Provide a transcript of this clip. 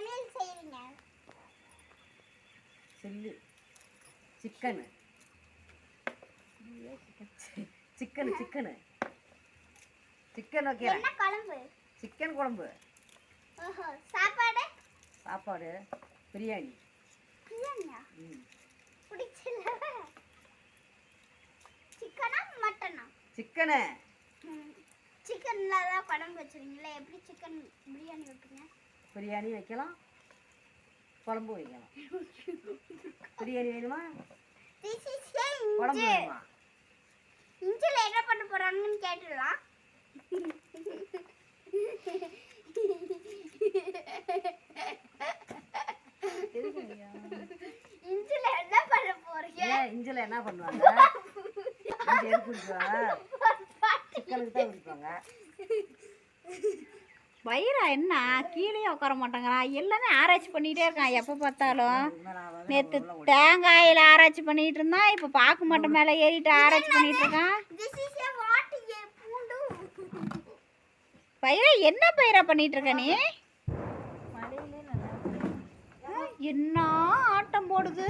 சமையல் செய்வீங்க chilli. Chicken. Chicken chicken. Chicken okay. என்ன குழம்பு? சிக்கன் குழம்பு. ஓஹோ சாப்பாடு? சாப்பாடு. பிரியாணி. பிரியாணியா? ம். பிடிச்சல சிக்கனா மட்டனா? சிக்கனு. சிக்கன்ல தான் குழம்பு வச்சுருவீங்களா எப்படி சிக்கன் பிரியாணி வைப்பீங்க? பிரியாணி வைக்கலாம். குழம்பு வைக்கலாம். பிரியாணி வேணுமா? குழம்பு வேணுமா? இஞ்சில என்ன பண்ண போறாங்கன்னு கேட்டுடலாம். இஞ்சில என்ன பண்ண போறீங்க? இஞ்சில் என்ன பண்ணுவாங்க? இஞ்சி எடுத்து குடிப்பாங்க சிக்கனுக்கு தான் குடிப்பாங்க. வயிறா என்ன? கீழே உட்கார மாட்டேங்கிறான் எல்லாமே ஆராய்ச்சி பண்ணிகிட்டே இருக்கான் எப்போ பார்த்தாலும் நேற்று தேங்காயில் ஆராய்ச்சி பண்ணிட்டு இருந்தான் இப்போ பாக்கு மட்டும் மேலே ஏறிட்டு ஆராய்ச்சி பண்ணிட்டு இருக்கான் பயிரா என்ன பயிரா பண்ணிட்டு இருக்க நீ? என்ன ஆட்டம் போடுது?